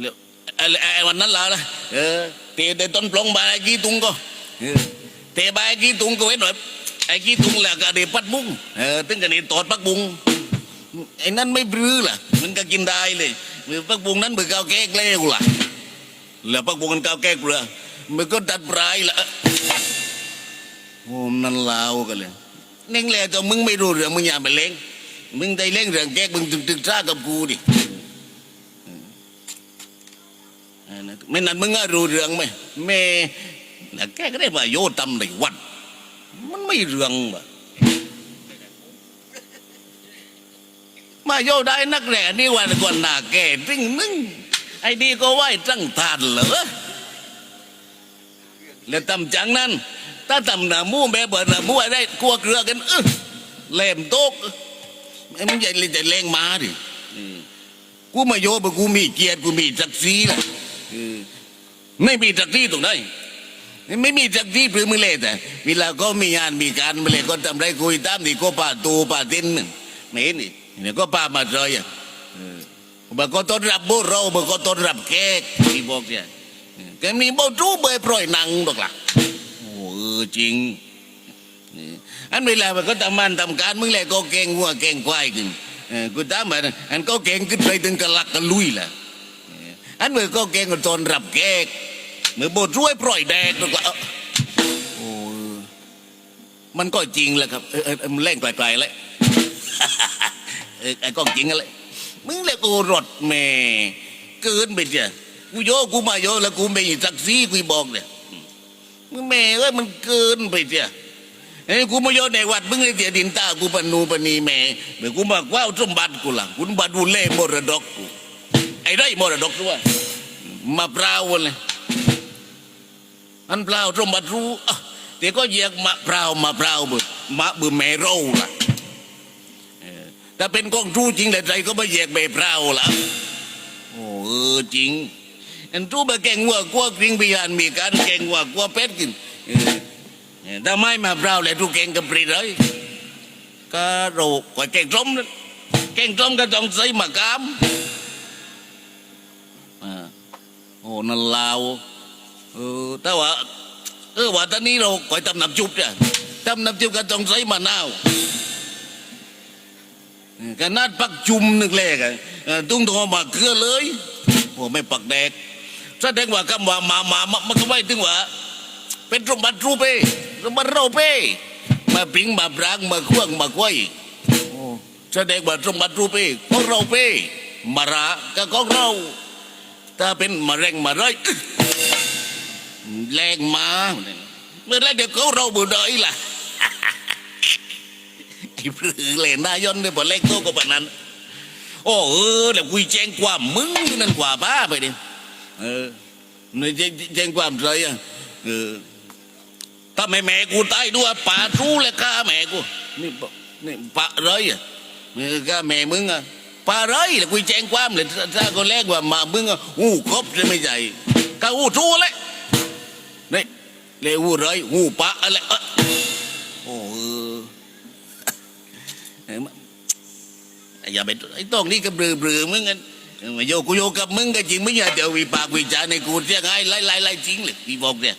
เร็วไอ้ไอ้วันนั้นแล้วนะเออเตะแต่ต้นปลงบายกี่ตุงก็เออเตะบายกี่ตุงก็เว้นหน่อยไอ้กี่ตุงแหละก็เดี๋ยวปัดบุ้งเออตึงกันเดี๋ยวตอดปักบุ้งไอ้นั่นไม่บรื้อล่ะมันก็กินได้เลยหรือปักบุ้งนั้นเบื่อเกาแก้เกล้วล่ะแล้วปักบุ้งกันเกาแก้เกลือมันก็ดัดปลายละโอ้มันนั่นลาวกันเลยเน่งแหละแต่มึงไม่รู้เรื่องมึงอย่าไปเล่งมึงได้เล่งเรื่องแก้มึงตึงตึงซ่ากับกูดิ อันนั้น ไม่นั้นมึงรู้เรื่องไหมแม่น่ะแกก็ได้มาโยตำในวัด มันไม่เรื่องบ่มาโยได้นักแหล่นี่วันก่อนหน้าแกติ้งนึงไอ้ดีก็ไหวตั้งทานเหรอแล้วตำจังนั้นถ้าตำหน้ามูแบบเบิดหน้ามูอะไรกลัวเกลือกันเออเล่มโต๊กไอ้มึงใหญ่เลยแต่แรงมาดิกูมาโยบกูมีเกียรติกูมีศักดิ์ศรีนะ ไม่มีศักดิ์ศรีตรงไหนไม่มีศักดิ์ศรีพรือมือเล่แต่เวลาก็มีงานมีการมือเล่ก็ทำไรคุยตามนี่ก็ป่าตูป่าตินนั่นไม่เห็นนี่เนี่ยก็ป่ามาเจอยอะเออบอกก็ต้อนรับบุเราบอกก็ต้อนรับแขกที่บอกเนี่ยเออแกมีบ่จู้เบยปล่อยหนังดอกล่ะโอ้เออจริงนี่อันเวลามันก็ทำมันทำการมึงแหละก็เก่งหัวเก่งควายขึ้นเออกูตามมาอันก็เก่งขึ้นไปถึงกะลักกะลุยล่ะเอันเมื่อก็เก่งก็ตนรับแขกเมื่อบทรวยปล่อยแดกแล้วก็โอ้มันก็จริงแหละครับเออเออเออมันเล่นไกลๆแล้วเออไอ้ก็จริงอะไรมึงเลยกูรถแม่เกินไปเจ้ะกูโยกูมาโยแล้วกูไม่มีศักดิ์ศรีกูบอกเนี่ยมึงแม่เอ้ยมันเกินไปเจ้ะเอ้กูมาโยในวัดมึงไอ้เสียดินตากูปนูปนีแม่เมื่อกูมาว้าสมบัติกูล่ะกูบัดดูเล่มรดกกู ไอ้ไรมรดกด้วยมาเปล่าเลยอันเปล่าสมบัติรู้เดี๋ยวก็เยียกมาเปล่ามาเปล่าบุมาบุแม่เราล่ะเออแต่เป็นกองทูจริงแต่ใจก็ไม่เยียกแม่เปล่าล่ะโอ้เออจริงอันทูมาแกงวัวกลัวกริงพิยานมีการแกงวัวกลัวเป็ดกินเออถ้าไม่มาเปล่าเลยทุกเก่งกับปรีเลยก็เราก็เก่งจมนั่นเก่งจมก็ต้องใส่มะกาม โอ้นั่นลาวเออแต่ว่าเออว่าตอนนี้เราก็ตำน้ำจุบเนี่ยตำน้ำจุบก็ต้องใส่มะนาวเออขนาดปักจุ่มนึกแรกอะเออตุ้งทองมาเกลือเลยโอ้ไม่ปักแดกแสดงว่าคำว่ามามามามันก็ไม่ถึงว่า เป็นสมบัตรูปเป้สมบัตเราเป้มาปิงมาปรางมาเครื่องมาก้อยแสดงว่าสมบัตรูปเป้ของเราเป้มาระก็ของเรา ถ้าเป็นมะเร็งมาไรอึ๊ะแรงมาเมื่อไรเดี๋ยวเขาเราบุดอยล่ะไอ้พรือเลนนายอนเนี่ยพอเล็กโตกว่าปนั้นโอ้เออแล้วคุยแจ้งความมึงนั่นกว่าบ้าไปดิเออเนี่แจ้งแจ้งความอะไรอะเออถ้าแม่แม่กูตายด้วยป่ารู้เลยฆ่าแม่กูนี่ปะนี่ป่าเลยอะเออฆ่าแม่มึงอะ ป่าเลยแล้วกูแจ้งความเลยถ้าถ้าคนแรกว่ามามึงอะอู้ครบจะไม่ใช่ก็อู้ทูเลยนี่เลยอู้เลยอู้ป่าอะไรเออโอ้เอออย่าไปไอ้ตรงนี้ก็เบือเบือมึงกันเออมาโยกูโยกับมึงก็จริงมึงอย่าเดี๋ยววิปากวิจารในกูเสียงไห้ไล่ไล่ไล่จริงเลยพี่บอกเนี่ย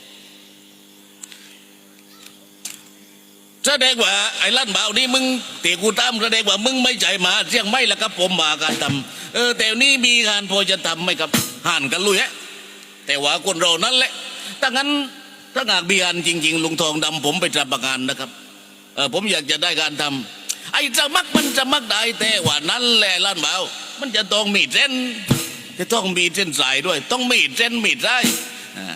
แสดงว่าไอ้ลั่นเบานี่มึงตีกูตามแสดงว่ามึงไม่ใจหมาเสียงไม่ล้วครับผมมาการทำเออแต่นี้มีงานพอจะทำไหมครับห่านกันลุยฮะแต่ว่าคนเรานั้นแหละถ้างั้นถ้าหากมีงานจริง ๆ ลุงทองดำผมไปรับประกันนะครับเออผมอยากจะได้การทำไอ้จะมักมันจะมักได้แต่ว่านั้นแหละลั่นเบามันจะต้องมีเส้น จะต้องมีเส้นสายด้วย ต้องมีเส้นมีสายอ่า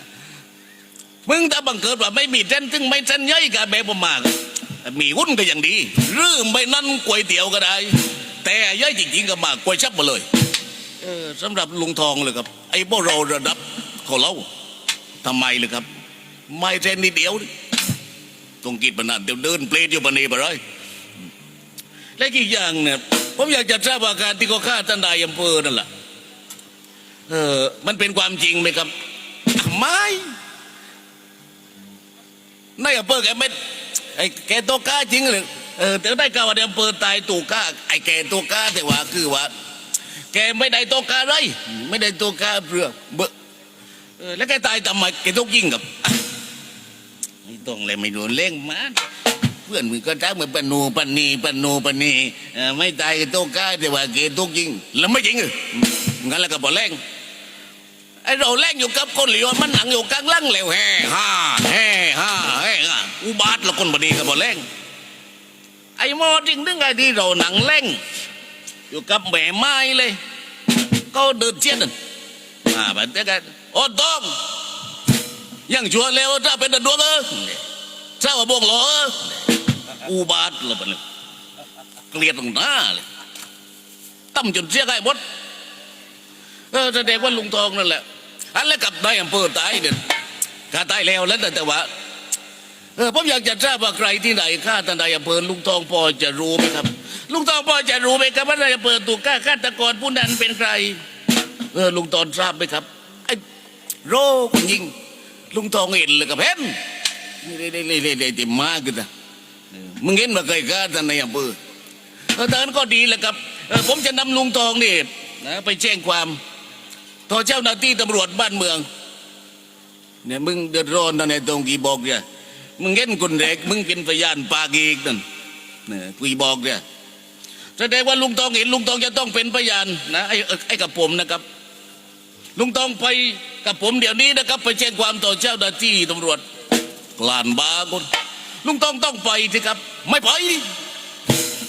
มึงถ้าบังเกิดว่าไม่มีเส้นถึงไม่เส้นย่อยกับแบบผมมาก มีหุ้นก็อย่างดีหรือไม่นั่นก๋วยเตี๋ยวก็ได้ แต่ย่อยจริงๆก็มากก๋วยชับมาเลยเออสำหรับลุงทองเลยครับ ไอ้พวกเราระดับของเราทำไมเลยครับ ไม่เส้นนิดเดียวต้องกินปนนั้นเดี๋ยวเดินเปลดอยู่ปนนี้ไปเลยและอีกอย่างเนี่ยผมอยากจะทราบว่าการที่เขาฆ่าท่านนายอำเภอนั่นแหละเออมันเป็นความจริงไหมครับไม่นายอำเภอแกไม่ ไอ้แกตัวกล้าจริงเลยเออแต่ได้กล่าวว่าในอำเภอตายตัวกล้าไอ้แกตัวกล้าแต่ว่าคือว่า แกไม่ได้ตัวกาอะไรไม่ได้ตัวกาเปลือกเบออแล้วแกตายทำไมแกต้องยิงกับไม่ต้องเลยไม่โดนเล่งมันเพื่อนมึงก็ทักเหมือนปนูปนีปนูปนีไม่ตายตัวกาแต่ว่าแกต้องยิงแล้วไม่ยิงเอองั้นแล้วก็บอกเล่งไอ้เราเล่งอยู่กับคนเหลียวมันหนังอยู่กลางล่างแล้วแฮ่าแฮ่ฮ่าแฮ่ฮ่า อุบาทล้วคนบดีก็บอกเล่งไอ้หมอจริงนึงไงที่เราหนังเล่งอยู่กับแม่ไม้เลยก็เดินเชียนนั่นมาแบบนี้กันโอ้ต้องยังชัวร์เร็วถ้าเป็นดวงเออถ้าว่าบวงหลอเอออุบาทลยปะเนี่เกลียดตรงหน้าเลยตั้มจนเสียหายหมดเออแสดงว่าลุงทองนั่นแหละอันแล้วกับนายอำเภอตายเด็ดข้าตายแล้วแล้วแต่แต่ว่า เออผมอยากจะทราบว่าใครที่ไหนข้าท่านนายอำเภอลุงทองพอจะรู้ไหมครับ ลุงทองพอจะรู้ไหมครับว่านายอำเภอถูกฆ่าฆาตกรผู้นั้นเป็นใคร เออลุงตอนทราบไหมครับไอ้โรคนยิง ลุงทองเห็นเลยกับเห็นนี่เลยเลยเลยเติมากันนะมึงเห็นมาเคยฆ่าท่านนายอำเภอเออตอนนั้นก็ดีแหละครับเออผมจะนำลุงทองนี่นะไปแจ้งความต่อเจ้าหน้าที่ตำรวจบ้านเมืองเนี่ยมึงเดือดร้อนนะในตรงกี่บอกเนี่ย มึงเห็นคนเด็ก มึงเป็นพยานปากอีกนั่นเนี่ยกุยบอกเนี่ยแสดงว่าลุงตองเห็นลุงตองจะต้องเป็นพยานนะไอ้ไอ้กับผมนะครับ ลุงตองไปกับผมเดี๋ยวนี้นะครับ ไปแจ้งความต่อเจ้าหน้าที่ตำรวจกลานบาคนลุงตองต้องไปสิครับ ไม่ไป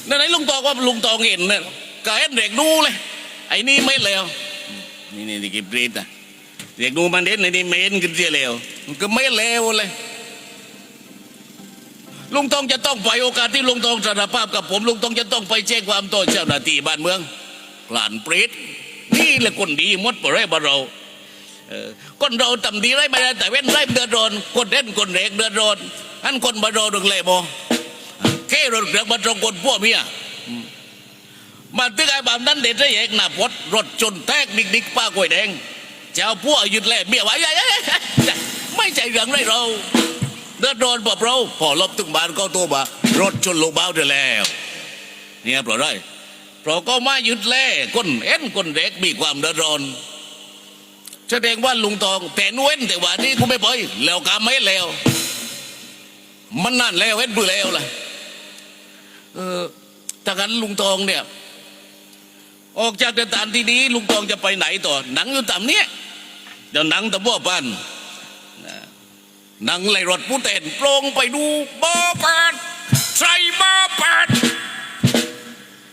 นั่นไหนลุงตองว่าลุงตองเห็นเนี่ยก็เห็นเด็กดูเลย ไอ้นี่ไม่แล้วนี่นี่นี่กิบรีดนะเด็กดูมันเด่นในนี่เมนกันเสียแล้วมันก็ไม่เลวเลย ลุงทองจะต้องไปโอกาสที่ลุงทองสารภาพกับผม ลุงทองจะต้องไปแจ้งความต่อเจ้าหน้าที่บ้านเมืองกลานเปรตนี่แหละคนดีมดบ่ไรบ่เราเออคนเราทำดีไรไม่ได้แต่เว้นไรเดือดร้อนคนเด่นคนเรกเดือดร้อนอันคนบ่เราดึงเลยบ่แค่รถเรืองมาตรงคนพวกเมียมาตึกไอ้บามนั้นเด็ดได้เอกหน้าพดรถจนแตกดิกดิกป้ากล้วยแดงเจ้าพวกหยุดแล่เบี้ยไว้ไม่ใจเรื่องไรเรา เดือดร้อนบอกเราพอลบถึงบ้านก็ตัวมารถชนลงเบาเดือแล้ว เนี่ยเพราะอะไรเพราะก็มาหยุดแล่คนเอ็นคนเด็กมีความเดือดร้อนแสดงว่าลุงทอง แต่นเว้นแต่ว่านี่กูไม่ไปแล้วกาไม่แล้ว มันนั่นแล้วเอ็นปือแล้วล่ะเออถ้างั้นลุงทองเนี่ย ออกจากสถานที่นี้ลุงทองจะไปไหนต่อ หนังอยู่ต่ำเนี้ยเดี๋ยวหนังตะบัวปันน นังไหลรถผู้เต้นโปรงไปดูบอแปดใส่บอแปด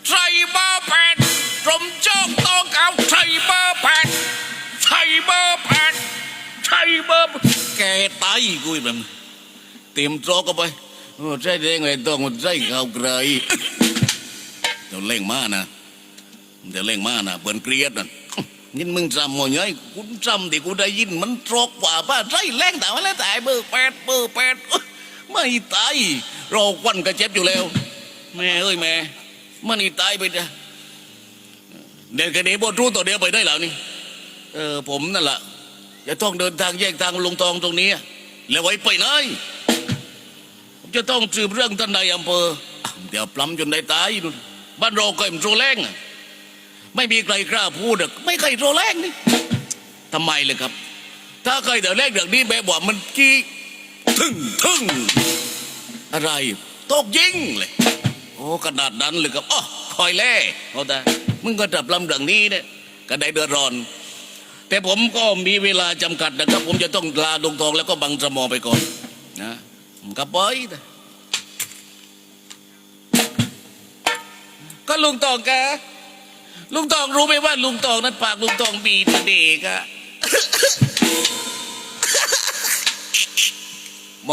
ใส่บอแปดตรมโจกตองเอาใส่บอแปดใส่บอแปดใส่บอแกตายกูอีกแบบเตรียมโจกกันไปใช่เด้งเลยต้องใช่เขาไกลเดี๋ยวเล่งมานะเดี๋ยวเร่งมานะเปิ่นเกลียดนั่น ยินมึงจำหมดยัยกูจำที่กูได้ยินมันตรอกกว่าป้าไรแรงแต่ว่าแล้วแต่เบอร์แปดเบอร์แปดไม่ตายรอควันก็เจ็บอยู่แล้ว แม่เอ้ยแม่มันนี่ตายไปจ้ะเดี๋ยวแค่นี้บทรู้ตัวเดียวไปได้แล้วนี่เออผมนั่นแหละจะต้องเดินทางแยกทางลงตองตรงนี้ แล้วไว้ไปไหนผมจะต้องสืบเรื่องท่านนายอำเภอเดี๋ยวปล้ำจนได้ตายบ้านเราก็เอ็มโซแรงอะ ไม่มีใครกล้าพูดอะไม่ใครโทรแรกนี่ทำไมเลยครับ ถ้าใครเดี๋ยวแรกเดี๋ยวนี้แบบว่ามันกี้ทึ่งทึ่งอะไรตกยิงเลย โอ้ขนาดนั้นเลยครับอ๋อคอยแล่เขาแต่มึงก็จับลำเรื่องนี้เนี่ยก็ได้เดือดร้อน แต่ผมก็มีเวลาจำกัดนะครับ ผมจะต้องลาดงทองแล้วก็บังสมอไปก่อนนะผมก็ปก็ลุงตองแก ลุงตองรู้ไหมว่าลุงตองนั้นปากลุงตองบีตเด็กอะหม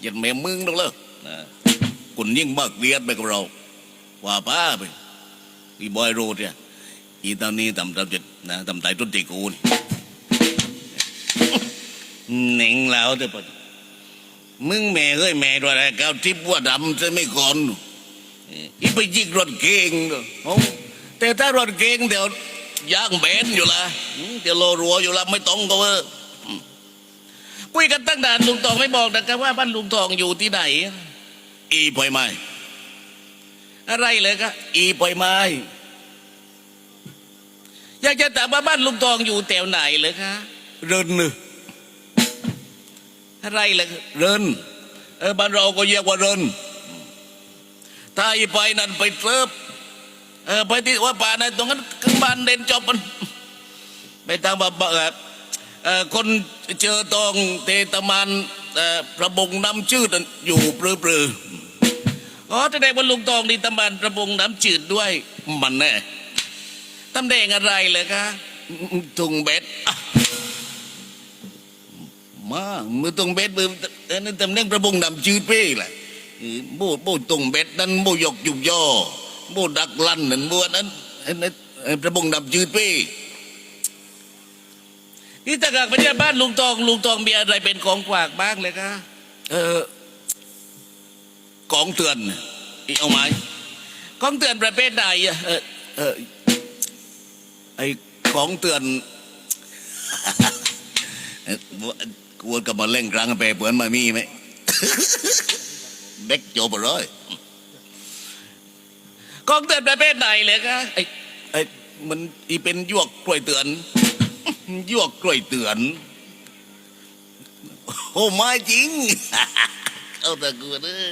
อย่าแม่มึงดอกเลยนะคุณยิ่งมากเรียนไปกับเรา ว่าป้าไปอีบอยโรดเนี่ยอีตอนนี้ตำตำจิตนะตำไตต้นตีกูนหนิงแล้วแต่ปะมึงแม่เอ้ยแม่ด้วยอะไรก้าวทิพย์ว่าดำจะไม่ก่อน อีไปยิงรถเก่งเนอะโอ้แต่ถ้ารถเก่งเดี๋ยวย่างเบนอยู่ละอืมเดี๋ยวโลรัวอยู่ละไม่ต้องก็เวอร์อืมคุยกันตั้งนานลุงทองไม่บอกนะครับว่าบ้านลุงทองอยู่ที่ไหน อีปล่อยไม้อะไรเลยครับอีปล่อยไม้อยากจะถามว่าบ้านลุงทองอยู่แถวไหนเลยคะเรินเนอะอะไรเลยเรินเออบ้านเราก็เรียกว่าเริน ถ้าอีไปนั่นไปเติบเออไปที่ว่าป่านั้นตรงนั้นข้างบ้านเด่นจบมันไปทางแบบเอ่อเออคนเจอตองเตตะมันประบงน้ำจืดอยู่ปรือปรืออ๋อแสดงว่าลุงตองนี่ตะมันประบงน้ำจืดด้วยมันแน่ตำแดงอะไรเลยคะตุงเบ็ดมามือตุงเบ็ดมือเออนั่นตำแหน่งประบงน้ำจืดเป้แหละ บโบตุงเบ็ดนั่นโบยกยุบย่อโบดักลั่นนั่นโบอันนั้นไอ้นั่นไอ้ประบงน้ำจืดเป้นี่ถ้าหากไปที่บ้านลุงตอง ลุงตองมีอะไรเป็นของฝากบ้างเลยคะเออของเตือนอีกเอาไหมของเตือนประเภทใดอะเออเออไอของเตือนเอ่อกวนกับมาเล่งกลางไปเปือนมามีไหม เด็กโจบร้อยของเตือนประเภทใดเลยคะไอไอมันอีเป็นยวกกล้วยเตือนยวกกล้วยเตือนโอ้ไม่จริงเอาแต่กูเด้อ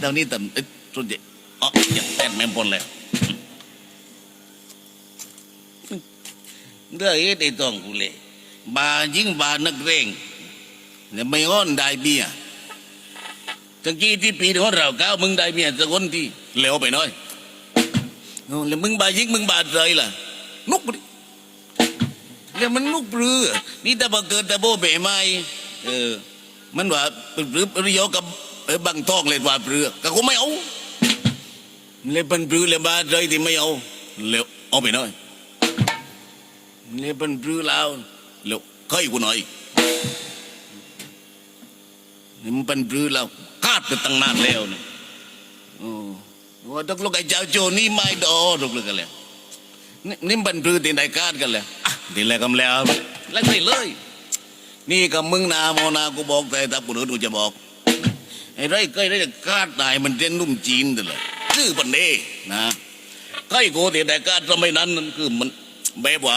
เท่านี้แต่เอ้ยสุดเด็ดอ๋ออย่างแต้นแม่มปนแล้วเด้อเอ็ดไอ้ต้องกูเลยบายิงบานักเร่ง เนี่ยไม่อ้อนได้เบียตะกี้ที่ปีของเราก้าวมึงได้เมียตะคนที่เหลวไปหน้อยโอ้แล้วมึงบายิงมึงบาใจล่ะนุกดิแล้วมันนุกเรือนี่แต่บังเกิดแต่โบเบไม่เออ มันว่าหรือประโยกับเออบังทองเลยว่าเรือก็กูไม่เอาเลยเป็นเรือเลยบาดใจที่ไม่เอาแล้วเอาไปหน่อยเลยเป็นเรือแล้วแล้วเคยกูหน่อย มันเป็นเรือแล้วคาดไปตั้งนานแล้วเนี่ยโอ้ว่าตกลงไอ้เจ้าโจนี่ไม่ดอตกลงกันแล้วนี่นี่บันพือตีนได้การกันแล้วอะตีแรกกำแล้วแล้วไปเลย นี่กับมึงนาโมนากูบอกแต่ถ้าปุ่นดูจะบอกไอ้ไรก็ไอ้ไรกาดนายมันเจนนุ่มจีนแต่ละชื่อปันเดนะใกล้กูตีนได้การสมัยนั้นนั่นคือมันแบบว่า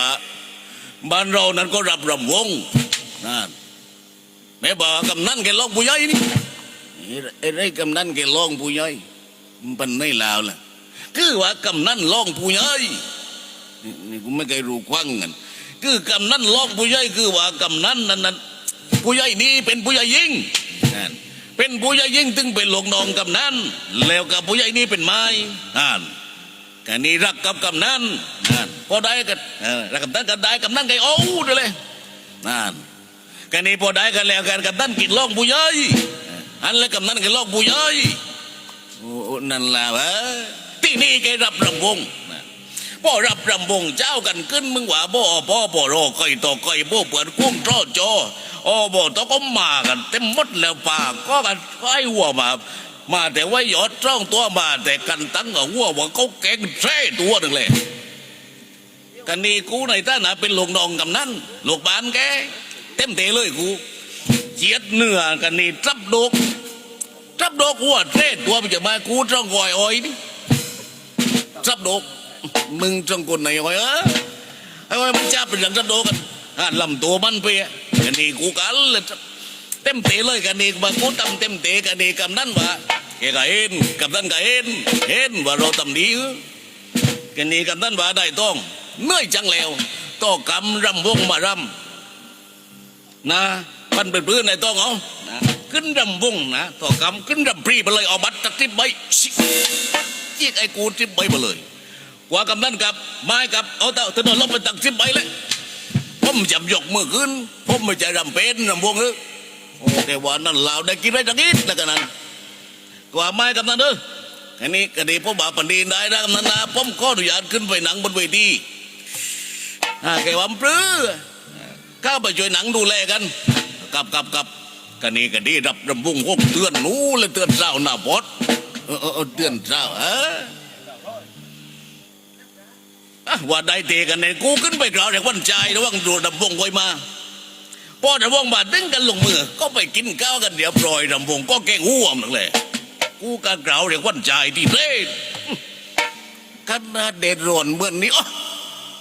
บ้านเรานั้นก็รับรำวงนั่น แม่บอกกำนันแกลองผู้ใหญ่นี่ไอ้ไรกำนันแกลองผู้ใหญ่มันไม่ลาวล่ะคือว่ากำนันล่องผู้ใหญ่นี่นี่กูไม่เคยรู้ควังกันคือกำนันล่องผู้ใหญ่คือว่ากำนันนั้นนั้นผู้ใหญ่นี้เป็นผู้ใหญ่ยิ่งนั่นเป็นผู้ใหญ่ยิ่งถึงเป็นหลวงน้องกำนันแล้วกับผู้ใหญ่นี้เป็นไม้นั่นกันนี้รักกับกำนันนั่นพอได้กันเออรักกับนันกันได้กำนันไก่โอ้ด้วยเลยนั่น กันนี้พอได้กันแล้วกันกับนันกินล่องผู้ใหญ่อันแล้วกำนันกินล่องผู้ใหญ่อ้นั่นแหละวะที่นี่แกรับรำวงพ่อรับรำวงเจ้ากันขึ้นมึงว่าบ่พ่อพ่อรอคอยต่อคอยบ่เปิดกุ้งทอจออ๋อบ่ต้องก็มากันเต็มหมดแล้วป่าก็กันไอ้หัวมามาแต่ว่าหยอดจ้องตัวมาแต่กันตั้งกับหัวว่าเขาแกงแท้ตัวหนึ่งเลยกันนี่กูในท่านะเป็นลูกน้องกำนันลูกบ้านแก เต็มเตะเลยกูเจียดเนื้อกันนี่จับดกจับดกหัวเทศตัวมันจะมากูจ้องกอยอ้อยนี่จับดกมึงจ้องคนไหนอ้อยเออไอ้อ้อยมันจับเป็นอย่างจับดกกันอ่าลำตัวมันไปอะกันนี่กูกันเลยเต็มเตะเลยกันนี่มากูตำเต็มเตะกันนี่กำนั่นว่าแกเห็นกำนั่นก็เห็นเห็นว่าเราตำดีกันนี่กำนั่นว่าได้ต้องเหนื่อยจังแล้วต่อกำรำวงมารำ นะมันเป็นพื้นในต้องเอานะขึ้นรำวงนะต่อกำขึ้นรำปรีไปเลยเอาบัตรตักทิบใบชิจีกไอ้กูทิบใบมาเลยกว่ากำนันกับไม้กับเอาเต่าถนนลบไปตักทิบใบเลยผมจำยกมือขึ้นผมไม่ใจรำเป็นรำวงเออโอ้แต่ว่านั่นเราได้กินได้จังกินแล้วกันนั้นกว่าไม้กับนั้นเด้ออันนี้คดีผมบาปันดีได้นะกำนันนะผมขออนุญาตขึ้นไปหนังบนเวทีอ่าแกว่าปลื้อ ข้าไปช่วยหนังดูแลกันกับกับกับกันนี่กันดีรับรำวงหกเตือนนู้เลยเตือนเจ้าหน้าบอสเออเออเตือนเจ้าเอออะว่าได้เตกันเนี่ยกูขึ้นไปกล่าวแต่วันใจระวังดูรำวงไว้มาพอรำวงมาดึงกันลงมือ ก็ไปกินข้าวกันเดี๋ยวปล่อยรำวงก็แกงห่วมนั่นแหละกูการกล่าวเรียกวันใจที่เล่กขนาดเด็ดร้อนเมื่อนนี้อ๋อ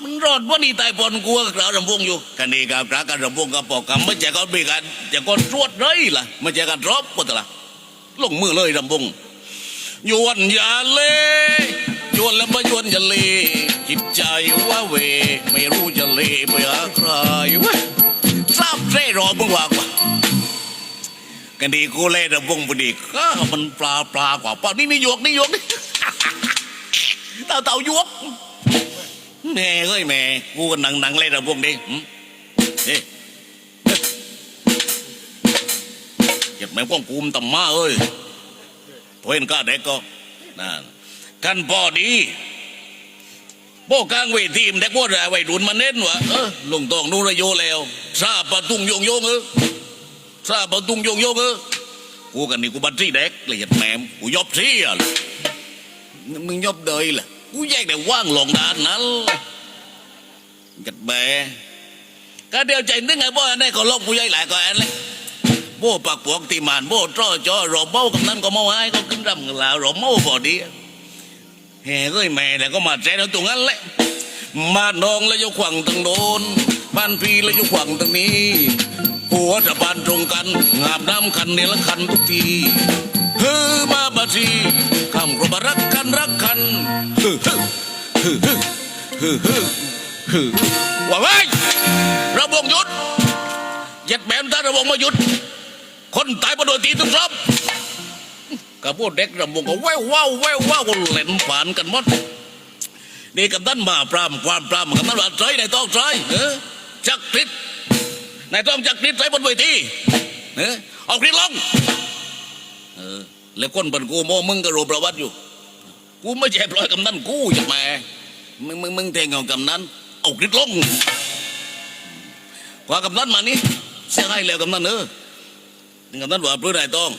มันร้อนว่านี่ตายปอนกลัวกระรำวงอยู่กันนี่กับกระกันรำวงกับปอกกำไม่ใช่ก็มีการจะก็ตรวจเลยล่ะไม่ใช่การรบก็ตละลงมือเลยรำวงยวนอย่าเล่ยวนแล้วมายวนอย่าเล่จิตใจว่าเว ไม่รู้จะเล่ไปหาใครวะทราบเร่รอมึงว่ากว่ากันดีกูเล่ระวงพอดีก็มันปลาปลากว่าเปล่านี่นี่หยวกนี่หยวกนี่เต่าเต่าหยวก แม่เอ้ยแม่กูก็หนังหนังเล่ระวงดิหึเฮ้เก็บแม่ป้องกูมต่ำมาเอ้ยเพอเห็นก้าเด็กก็นั่นกันพอดีโป้กลางเวทีมเด็กพวกอะไรวัยรุ่นมาเน้นวะเออลงตองนูระโยแล้วซาปะตุ้งโยงโยงเออทราบตุ้งโยงโยงเออกูกันนี่กูบัตรซี่เด็กเลยยัดแหมมกูยอบซี่อะมึงยอบเดยล่ะ กูแยกแต่ว่างหลงดานนั้นยัดแหมก็เดียวใจนึกไงบ่อันนี้ก็ลบกูใหญ่หลายก็อันเลยโบ้ปักปวกตีมานโบ้จ้อจ้อรอเบ้ากับนั้นก็เมาให้ก็ขึ้นรำกันแล้วรอเมาพอดีแห่ก็แม่เนี่ก็มาแจ้งตรงนั้นแหละมานองแล้วยกขวังตรงโน้นบ้านพี่แล้วยกขวังตรงนี้หัวจะบานตรงกันงามน้ำคันเนี่ยละคันทุกที ฮ้อมาบัดทีคำกรบรักกันรักกันเฮ้อเฮ้อเฮ้อเฮ้อเฮ้อเฮ้อเฮ้อว่าไว้ระวงหยุดเย็ดแหมมถ้าระวงมาหยุด คนตายมาโดยตีต้องรับกับพวกเด็กระวงก็แววว้าวแววว้าวเล่นผ่านกันหมดนี่กับท่านมาปรามความปรามกับท่านว่าใจในต้องใจเออจักริดนต้องจักนิดใส่บนเวทีเออเอากรีดลง เออแล้วคนบันกูโมมึงก็รู้ประวัติอยู่ กูไม่ใช่ปล่อยกำนันกูจะแม่มึงมึงมึงแทงเอากำนันเอากรีดลงกว่ากำนันมานี่เสียให้แล้วกำนันเออกำนันว่าเพื่อนนายต้อง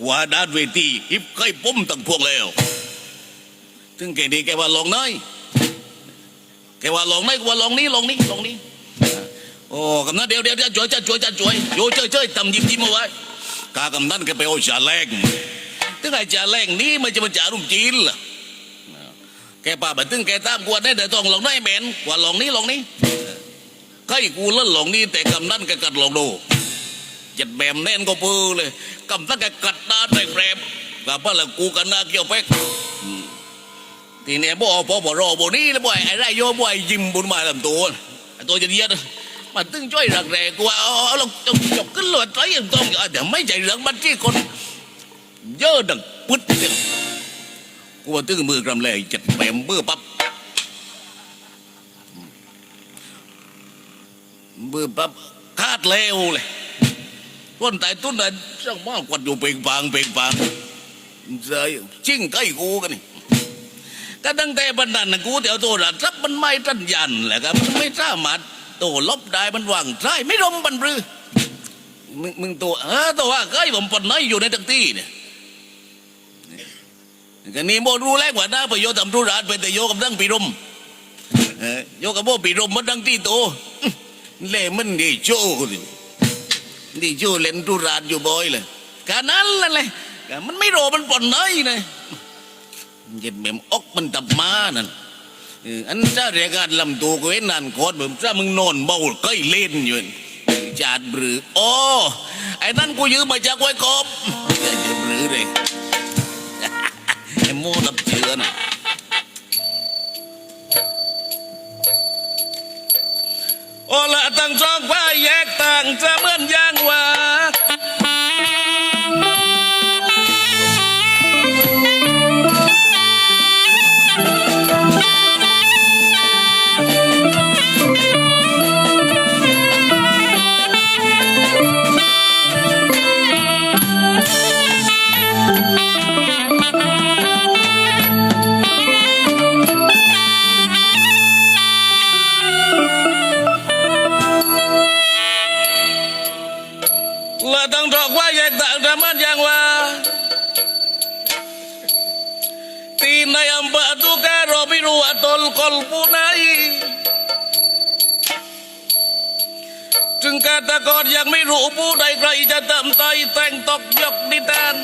กว่าด้านเวทีฮิบเคยปุ้มตั้งพวงแล้วถึงแกดีแกว่าลองน้อยแกว่าลองน้อยกว่าลองนี้ลองนี้ลองนี้โอ้กำนันเดี๋ยวเดี๋ยวเดี๋ยวจ่วยจะจ่วยจะจ่วยโยเจ้ยเจ้ยตำยิ้มยิ้มเอาไว้ กากำนันแกไปเอาจ่าแรงถึงไอ้จ่าแรงนี้มันจะมาจ่ารุ่มจีนล่ะแกป่าบัดตึงแกตามกวนได้แต่ต้องลองได้แมนกว่าลองนี้ลองนี้ใครกูเล่นลองนี้แต่กำนันแกกัดลองดูจัดแบมแน่นก็ปือเลยกำนันแกกัดตาแรงแรงกับพ่อละกูกันนาเกี่ยวเป๊กทีนี้บ่พอบ่รอบ่นี้แล้วบ่ไอ้ไรโยบ่ไอ้ยิ้มบุญมาลำตัวไอ้ตัวจะเยียด มันตึงช่วยรักแรกว่าเอาลงจกจกขึ้นรถไว้ยังต้องแต่ไม่ใช่เรื่องมันที่คนเยอะดังปึ๊ดเนี่ยกูว่าตึงมือกำแรงจัดแหมมเบื่อปั๊บเบื่อปั๊บคาดเลวเลยต้นแต่ต้นแต่ช่างมากกว่าอยู่เปล่งปางเปล่งปางเจจิ้งใกล้กูกันนี่ก็ตั้งแต่บันดานกูเดี๋ยวตัวรัดรับมันไม่ตันยันแหละครับมันไม่สามารถ ตัวลบได้มันว่างใช่ไม่รมบันรือมึงมึงตัวเออตัวว่าเคยผมปนน้อยอยู่ในตั้งที่เนี่ยกันนี้โมรู้แล้วว่าหน้าประโยชน์ทำธุระเป็นแต่โยกับดังปีรมเออโยกับโมปีรมมันดังที่โตเล่มันดีโจ้ดีโจ้เล่นธุระอยู่บ่อยเลยการนั้นเลยมันไม่รอมันปนน้อยเลยเย็บแม่มอกมันตับมานั่น อันจะเรียกานลำตัวก็เห็นนานโคตรแบบถ้ามึงนอนเมาก็เล่นอยู่จาดบรือโอ้ไอ้นั่นกูยืมมาจากไว้กบจาดบรือเลยไอ้โม่ดับเชื้อน่ะโอ้ละตั้งจองว่าแยกต่างจะเหมือนยางว่า ตนกลปูไหนจึงกาตะกอดยังไม่รู้ผู้ใดใครจะเติมไตแต่งตกยกนิทาน